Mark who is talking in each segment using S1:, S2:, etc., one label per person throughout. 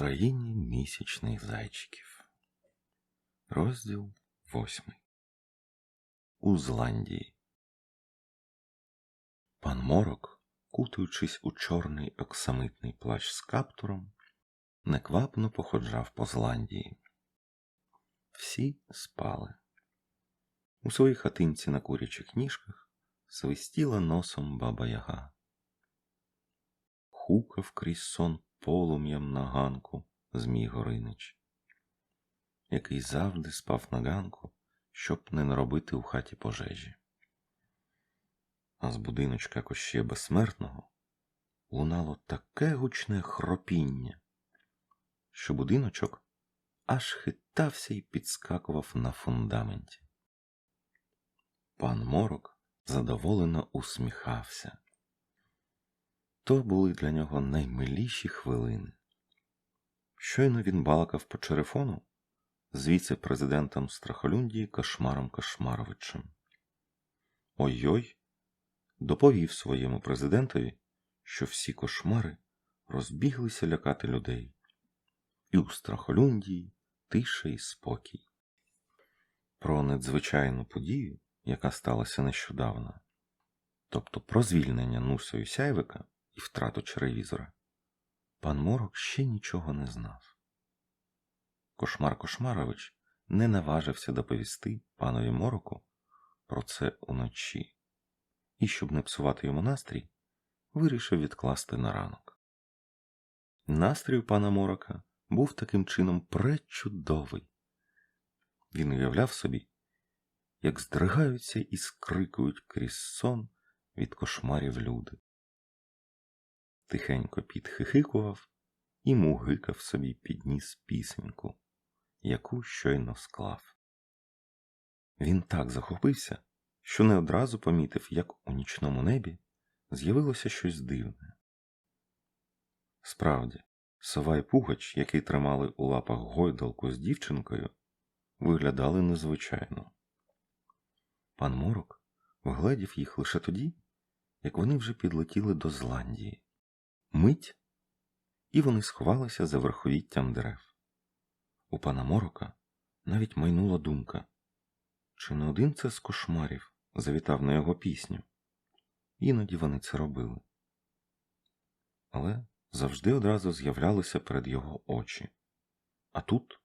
S1: країні місячних зайчиків. Розділ восьмий. У Зландії. Пан Морок, кутуючись у чорний оксамитний плащ з каптуром, неквапно походжав по Зландії. Всі спали. У своїй хатинці на курячих ніжках свистіла носом баба Яга. Хукав крізь сон полум'ям на ганку Змій Горинич, який завжди спав на ганку, щоб не наробити у хаті пожежі. А з будиночка Кощія Безсмертного лунало таке гучне хропіння, що будиночок аж хитався і підскакував на фундаменті. Пан Морок задоволено усміхався. То були для нього наймиліші хвилини. Щойно він балакав по черефону з віце-президентом Страхолюндії Кошмаром Кошмаровичем. Ой-ой, доповів своєму президентові, що всі кошмари розбіглися лякати людей, і у Страхолюндії тиша і спокій. Про надзвичайну подію, яка сталася нещодавно, тобто про звільнення Нусою Сяйвика і втрату черевізора, пан Морок ще нічого не знав. Кошмар Кошмарович не наважився доповісти панові Мороку про це уночі, і, щоб не псувати йому настрій, вирішив відкласти на ранок. Настрій пана Морока був таким чином пречудовий. Він уявляв собі, як здригаються і скрикують крізь сон від кошмарів люди тихенько підхихикував і мугикав собі підніс пісеньку, яку щойно склав. Він так захопився, що не одразу помітив, як у нічному небі з'явилося щось дивне. Справді, сова і пугач, які тримали у лапах гойдалку з дівчинкою, виглядали незвичайно. Пан Морок вгледів їх лише тоді, як вони вже підлетіли до Зландії. Мить, і вони сховалися за верховіттям дерев. У пана Морока навіть майнула думка, чи не один це з кошмарів завітав на його пісню. Іноді вони це робили. Але завжди одразу з'являлися перед його очі, а тут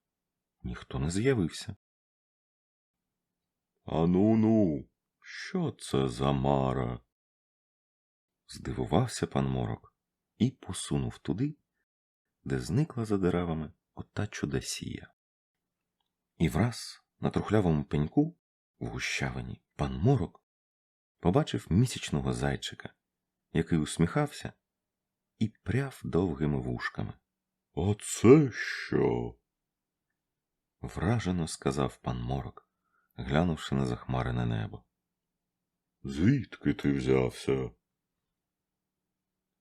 S1: ніхто не з'явився. Ану ну, що це за мара? здивувався пан Морок і посунув туди, де зникла за деревами ота чудосія. І враз на трухлявому пеньку в гущавині пан Морок побачив місячного зайчика, який усміхався і пряв довгими вушками. Оце що? вражено сказав пан Морок, глянувши на захмарене небо. Звідки ти взявся?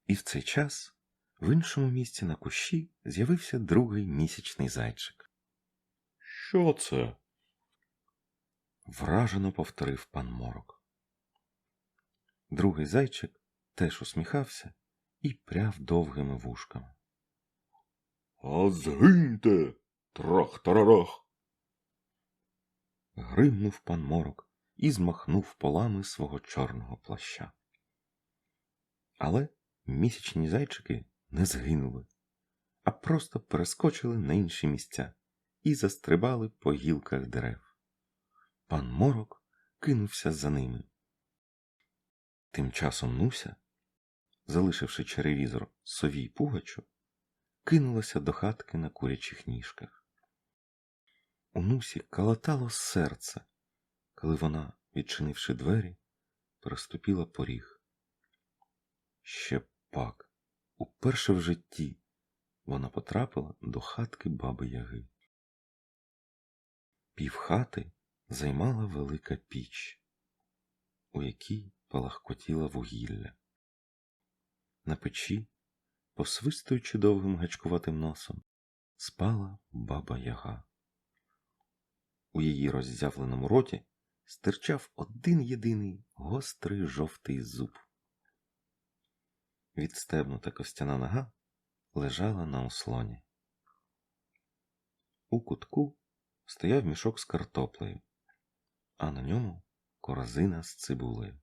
S1: І в цей час в іншому місці на кущі з'явився другий місячний зайчик. Що це? вражено повторив пан Морок. Другий зайчик теж усміхався і пряв довгими вушками. А згиньте, трах-тарарах. Гримнув пан Морок і змахнув полами свого чорного плаща. Але місячні зайчики не згинули, а просто перескочили на інші місця і застрибали по гілках дерев. Пан Морок кинувся за ними. Тим часом Нуся, залишивши черевізор совій пугачу, кинулася до хатки на курячих ніжках. У Нусі калатало серце, коли вона, відчинивши двері, переступіла поріг. Ще пак, уперше в житті вона потрапила до хатки баби Яги. Півхати займала велика піч, у якій палахкотіла вугілля. На печі, посвистуючи довгим гачкуватим носом, спала баба Яга. У її роззявленому роті стирчав один єдиний гострий жовтий зуб. Відстебнута костяна нога лежала на ослоні. У кутку стояв мішок з картоплею, а на ньому корзина з цибулею.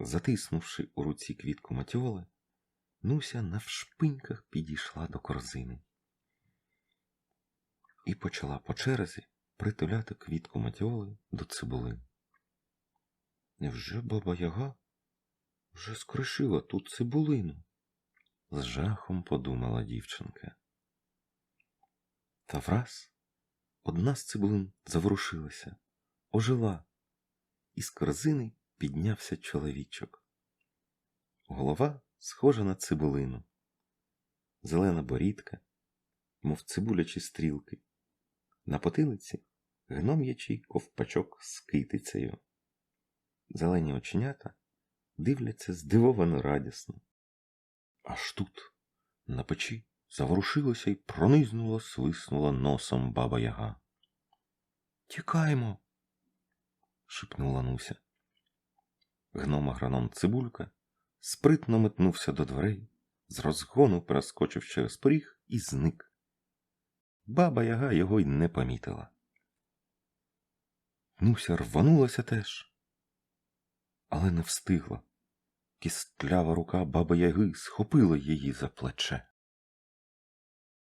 S1: Затиснувши у руці квітку матіоли, Нуся навшпиньках підійшла до корзини і почала по черзі притуляти квітку матіоли до цибули. Невже баба Яга вже скришила тут цибулину? З жахом подумала дівчинка. Та враз одна з цибулин заворушилася, ожила, і з корзини піднявся чоловічок. Голова схожа на цибулину, зелена борідка, мов цибулячі стрілки, на потилиці гном'ячий ковпачок з китицею. Зелені оченята дивляться здивовано радісно. Аж тут, на печі, заворушилося і пронизнуло, свиснула носом баба Яга. Тікаймо. шепнула Нуся. Гном агроном цибулька спритно метнувся до дверей, з розгону перескочив через поріг і зник. Баба Яга його й не помітила. Нуся рванулася теж, але не встигла. Кістлява рука баби Яги схопила її за плече.